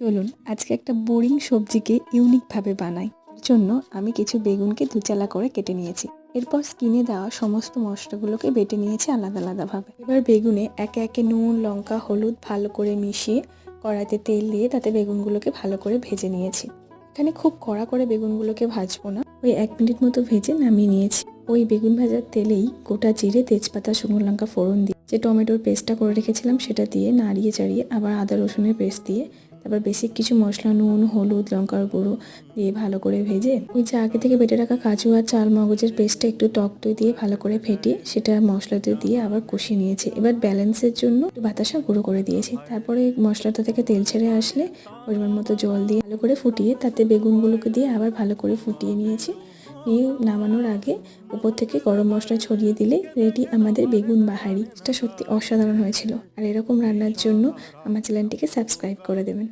চলুন আজকে একটা বোরিং সবজিকে ইউনিকভাবে বানাই। জন্য আমি কিছু বেগুনকে দুচালা করে কেটে নিয়েছি। এরপর স্কিনে দেওয়া সমস্ত মশলাগুলোকে বেটে নিয়েছি আলাদা আলাদাভাবে। এবার বেগুনে একে একে নুন, লঙ্কা, হলুদ ভালো করে মিশিয়ে কড়াইতে তেল দিয়ে তাতে বেগুনগুলোকে ভালো করে ভেজে নিয়েছি। এখানে খুব কড়া করে বেগুনগুলোকে ভাজবো না। ওই এক মিনিট মতো ভেজে নামিয়ে নিয়েছি। ওই বেগুন ভাজার তেলেই গোটা জিরে, তেজপাতা, শুকনো লঙ্কা ফোড়ন দিয়ে যে টমেটোর পেস্টটা করে রেখেছিলাম সেটা দিয়ে নাড়িয়ে চাড়িয়ে আবার আদা রসুনের পেস্ট দিয়ে তারপর বেশি কিছু মশলা, নুন, হলুদ, লঙ্কার গুঁড়ো দিয়ে ভালো করে ভেজে ওই যে আগে থেকে বেটে রাখা কাজু আর চাল মগজের পেস্টটা একটু টক দই দিয়ে ভালো করে ফেটিয়ে সেটা মশলাতে দিয়ে আবার কষিয়ে নিয়েছি। এবার ব্যালেন্সের জন্য বাতাসা গুঁড়ো করে দিয়েছি। তারপরে মশলাটা থেকে তেল ছেড়ে আসলে পরিমাণ মতো জল দিয়ে ভালো করে ফুটিয়ে তাতে বেগুনগুলোকে দিয়ে আবার ভালো করে ফুটিয়ে নিয়েছি। নিয়ে নামানোর আগে উপর থেকে গরম মশলা ছড়িয়ে দিলে রেডি আমাদের বেগুন বাহারি। এটা সত্যি অসাধারণ হয়েছিল। আর এরকম রান্নার জন্য আমার চ্যানেলটিকে সাবস্ক্রাইব করে দেবেন।